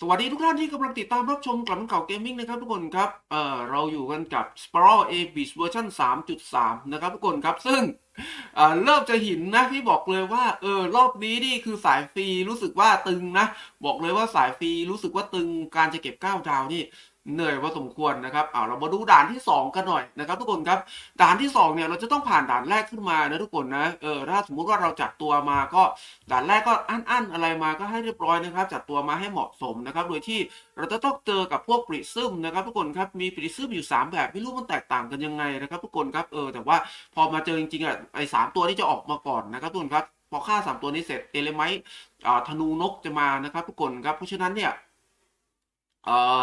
สวัสดีทุกท่านที่กำลังติดตามรับชมกลับมาเก่าเกมมิ่งนะครับทุกคนครับ เออเราอยู่กันกับ s p r a w A b i s เวอร์ชัน3.3 นะครับทุกคนครับ ซึ่งเออเริ่มจะหินนะพี่บอกเลยว่า เออ รอบนี้นี่คือสายฟรีรู้สึกว่าตึงนะ บอกเลยว่าสายฟรีรู้สึกว่าตึงการจะเก็บ 9 ดาวนี่ เหนื่อยพอสมควรนะครับเอาเรามาดูด่านที่ 2 กันหน่อยนะครับ ทุกคนครับด่านที่2เนี่ยเราจะต้องผ่านด่านแรกขึ้นมานะทุกคนนะเออถ้าสมมุติว่าเราจัดตัวมาก็ด่านแรกก็อั้นๆอะไรมาก็ให้เรียบร้อยนะครับ จัดตัวมาให้เหมาะสมนะครับโดยที่เราจะต้องเจอกับพวกปริซึมนะครับ ทุกคนครับมีปริซึมอยู่ 3 แบบไม่รู้มันแตกต่างกันยังไงนะครับ ทุกคนครับเออแต่ว่าพอมาเจอจริงๆอะไอ้สามตัวนี้จะออกมาก่อนนะครับทุกคนครับพอฆ่าสามตัวนี้เสร็จเอเลไมต์ธนูนกจะมานะครับ ทุกคนครับเพราะฉะนั้นเนี่ยเอ่อ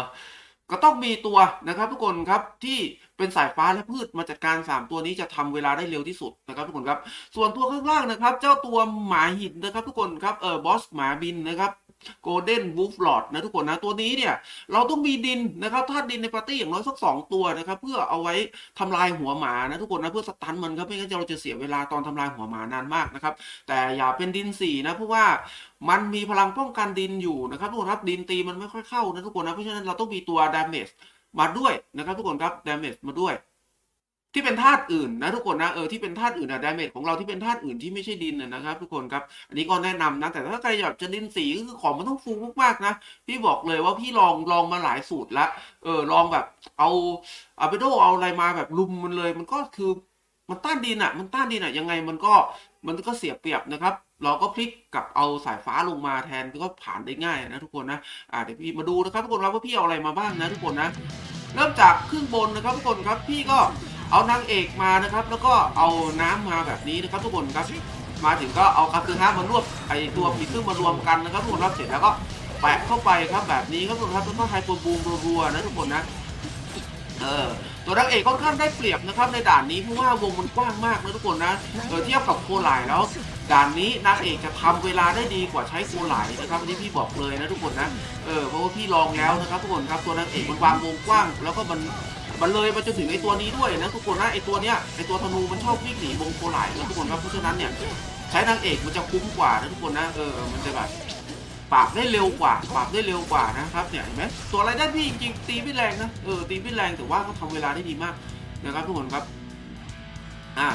ก็ต้องมีตัวนะครับทุกคนครับที่เป็นสายฟ้าและพืชมาจัดการ 3 ตัวนี้จะทำเวลาได้เร็วที่สุดนะครับทุกคนครับส่วนตัวข้างล่างนะครับ เจ้าตัวหมาหินนะครับ ทุกคนครับเออบอสหมาบินนะครับ โกลเด้นวูฟลอดนะทุกคนนะตัวนี้เนี่ยเราต้องมีดินนะครับธาตุดินในปาร์ตี้อย่างน้อยสักสองตัวนะครับเพื่อเอาไว้ทำลายหัวหมานะทุกคนนะเพื่อสตันมันครับไม่งั้นเราจะเสียเวลาตอนทำลายหัวหมานานมากนะครับแต่อย่าเป็นดินสี่นะเพราะว่ามันมีพลังป้องกันดินอยู่นะครับทุกคนครับดินตีมันไม่ค่อยเข้านะทุกคนนะเพราะฉะนั้นเราต้องมีตัวดาเมจมาด้วยนะครับทุกคนครับดาเมจมาด้วย ที่เป็นธาตุอื่นนะทุกคนนะเออที่เป็นธาตุอื่นนะดาเมจของเราที่เป็นธาตุอื่นที่ไม่ใช่ดินนะนะครับ ทุกคนครับอันนี้ก็แนะนำนะแต่ถ้าใครอยากจะดินสีก็คือของมันต้องฟูมากๆนะพี่บอกเลยว่าพี่ลองลองมาหลายสูตรแล้วเออลองแบบเอาเอาไปโดเอาอะไรมาแบบลุมมันเลย มันก็คือมันต้านดินอะมันต้านดินอะยังไงมันก็มันก็เสียเปรียบนะครับ เราก็พลิกกับเอาสายฟ้าลงมาแทนก็ผ่านได้ง่ายนะทุกคนนะอ่าเดี๋ยวพี่มาดูนะครับทุกคนครับว่าพี่เอาอะไรมาบ้างนะทุกคนนะ เริ่มจากครึ่งบนนะครับทุกคนครับพี่ก็ เอานางเอกมานะครับ แล้วก็เอาน้ำมาแบบนี้นะครับทุกคนครับ มาถึงก็เอาคาซึฮะมารวบไอตัวผีซึ่งมารวมกันนะครับทุกคนครับเสร็จแล้วก็แปะเข้าไปครับแบบนี้ครับทุกคนครับแล้วก็ไฮโปรบูมรัวๆนะทุกคนนะเออตัวนางเอกค่อนข้างได้เปรียบนะครับในด่านนี้เพราะว่าวงมันกว้างมากนะทุกคนนะเทียบกับโคหลายแล้วด่านนี้นางเอกจะทำเวลาได้ดีกว่าใช้โคหลายนะครับอันนี้พี่บอกเลยนะทุกคนนะเออเพราะว่าพี่ลองแล้วนะครับทุกคนครับตัวนางเอกมันวางวงกว้าง แล้วก็มัน มันเลยมาจนถึงไอตัวนี้ด้วยนะทุกคนนะไอตัวเนี้ยไอตัวธนูมันชอบวิ่งหนีวงโคไลายนะทุกคนครับเพราะฉะนั้นเนี่ยใช้นางเอกมันจะคุ้มกว่านะทุกคนนะเออมันจะแบบปราบได้เร็วกว่าปราบได้เร็วกว่านะครับเนี่ยเห็นไหมตัวอะไรได้พี่จริงๆตีไม่แรงนะเออตีไม่แรงแต่ว่าเขาทำเวลาได้ดีมากนะครับทุกคนครับอ่า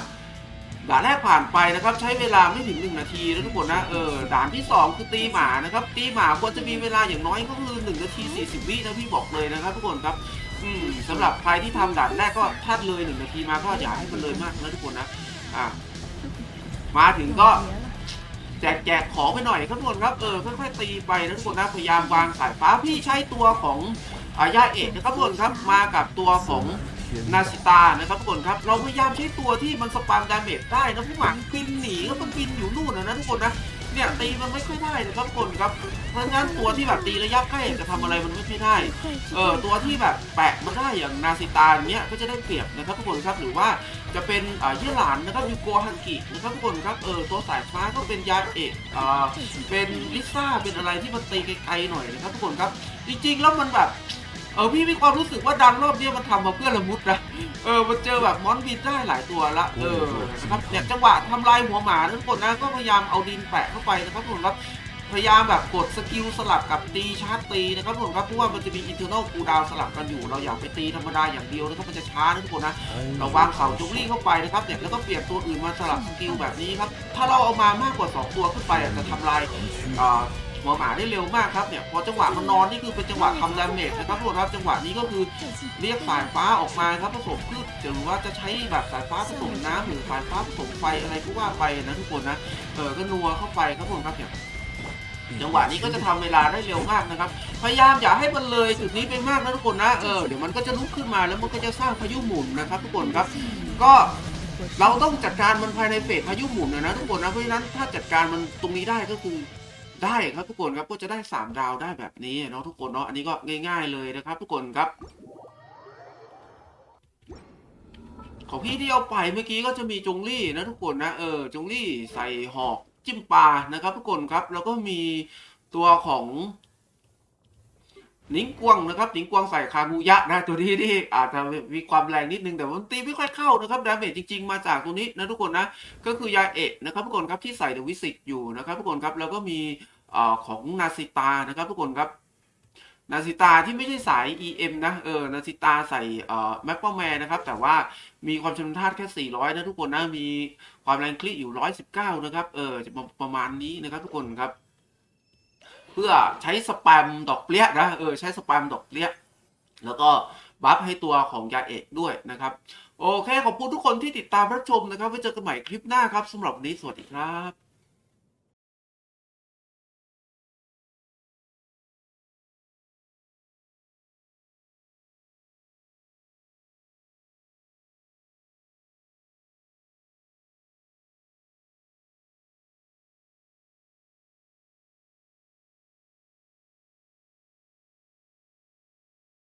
ด่านแรกผ่านไปนะครับ ใช้เวลาไม่ถึง 1 นาทีนะทุกคนนะเออด่านที่ 2 คือตีหมานะครับ ตีหมาควรจะมีเวลาอย่างน้อยก็คือ 1 นาที 40 วินะพี่บอกเลยนะครับ ทุกคนครับอืมสำหรับใครที่ทำด่านแรกก็ถ้าเลย 1 นาทีมาก็อย่าให้มันเลยมากนะทุกคนนะอะมาถึงก็แจกแจกของไปหน่อยครับทุกคนครับเออค่อยๆตีไปนะทุกคนนะพยายามวางสายฟ้าพี่ใช้ตัวของอายาเอกนะครับทุกคนครับมากับตัวของ นาซิตานะครับทุกคนครับ เราพยายามใช้ตัวที่มันสปามดาเมจได้นะผู้หวังบินหนีก็มันบินอยู่นู่นนะนะทุกคนนะเนี่ยตีมันไม่ค่อยได้นะครับทุกคนครับเพราะฉะนั้นตัวที่แบบตีระยะใกล้จะทำอะไรมันไม่ค่อยได้เออตัวที่แบบแปะมันได้อย่างนาซิตาเนี้ยก็จะได้เปรียบนะครับทุกคนครับหรือว่าจะเป็นอ่าเยี่ยหลานนะครับยูโกฮังกินะครับทุกคนครับเออตัวสายฟ้าก็เป็นยาเอกอ่าเป็นลิซ่าเป็นอะไรที่มันตีไกลๆหน่อยนะครับทุกคนครับ จริงๆแล้วมันแบบ เออพี่มีความรู้สึกว่าดันรอบนี้มันทำมาเพื่อละมุดนะเออมันเจอแบบมอนบินได้หลายตัวละเออนะครับเนี่ยจังหวะทำลายหัวหมาทุกคนนะก็พยายามเอาดินแปะเข้าไปนะครับทุกคนครับพยายามแบบกดสกิลสลับกับตีชาร์จตีนะครับทุกคนครับเพราะว่ามันจะมีอินเทอร์เนลคูดาวสลับกันอยู่ เราอยากไปตีธรรมดาอย่างเดียวนะครับมันจะช้านะทุกคนนะเราวางเสาจุกลี่เข้าไปนะครับเนี่ยแล้วก็เปลี่ยนตัวอื่นมาสลับสกิลแบบนี้ครับถ้าเราเอามามากกว่า 2 ตัวขึ้นไปจะทำลายอ่า หัวหมาได้เร็วมากครับเนี่ยพอจังหวะมันนอนนี่คือเป็นจังหวะทำดาเมจนะครับทุกคนครับจังหวะนี้ก็คือเรียกสายฟ้าออกมาครับผสมพืชหรือว่าจะใช้แบบสายฟ้าผสมน้ำหรือสายฟ้าผสมไฟอะไรก็ว่าไปนะทุกคนนะเออก็นัวเข้าไปครับทุกคนครับเนี่ยจังหวะนี้ก็จะทำเวลาได้เร็วมากนะครับ พยายามอย่าให้มันเลยจุดนี้ไปมากนะทุกคนนะ เออ เดี๋ยวมันก็จะลุกขึ้นมาแล้วมันก็จะสร้างพายุหมุนนะครับทุกคนครับ ก็เราต้องจัดการมันภายในเฟสพายุหมุนนะนะทุกคนนะ เพราะฉะนั้นถ้าจัดการมันตรงนี้ได้ก็คือ ได้ครับทุกคนครับก็จะได้สามดาวได้แบบนี้เนาะทุกคนเนาะอันนี้ก็ง่าย ๆเลยนะครับ ทุกคนครับ ของพี่ที่เอาไปเมื่อกี้ก็จะมีจงลี่นะทุกคนนะเออจงลี่ใส่หอกจิ้มปลานะครับ ทุกคนครับแล้วก็มีตัวของ นิงกวงนะครับหนิงกวงใส่คางูยะนะตัวนี้ที่อาจจะมีความแรงนิดนึงแต่วันตีไม่ค่อยเข้านะครับดาเมจจริงๆมาจากตัวนี้นะทุกคนนะก็คือยาเอะนะครับทุกคนครับที่ใส่เดวิสิตอยู่นะครับทุกคนครับแล้วก็มีอของนาซิตานะครับทุกคนครับนาซิตาที่ไม่ใช่สาย EM นะเออนาซิตาใส่เอ่อแมปเปอร์แมนนะครับแต่ว่ามีความชำนาญแค่ 400 นะทุกคนนะมีความแรงคลิกอยู่ 119 นะครับเออประมาณนี้นะครับทุกคนครับ พื่อใช้สแปมดอกเปลี้ยนะเออใช้สแปมดอกเปลี้ยแล้วก็บัฟให้ตัวของยาเอกด้วยนะครับ โอเคขอบคุณทุกคนที่ติดตามรับชมนะครับไว้เจอกันใหม่คลิปหน้าครับสำหรับวันนี้สวัสดีครับ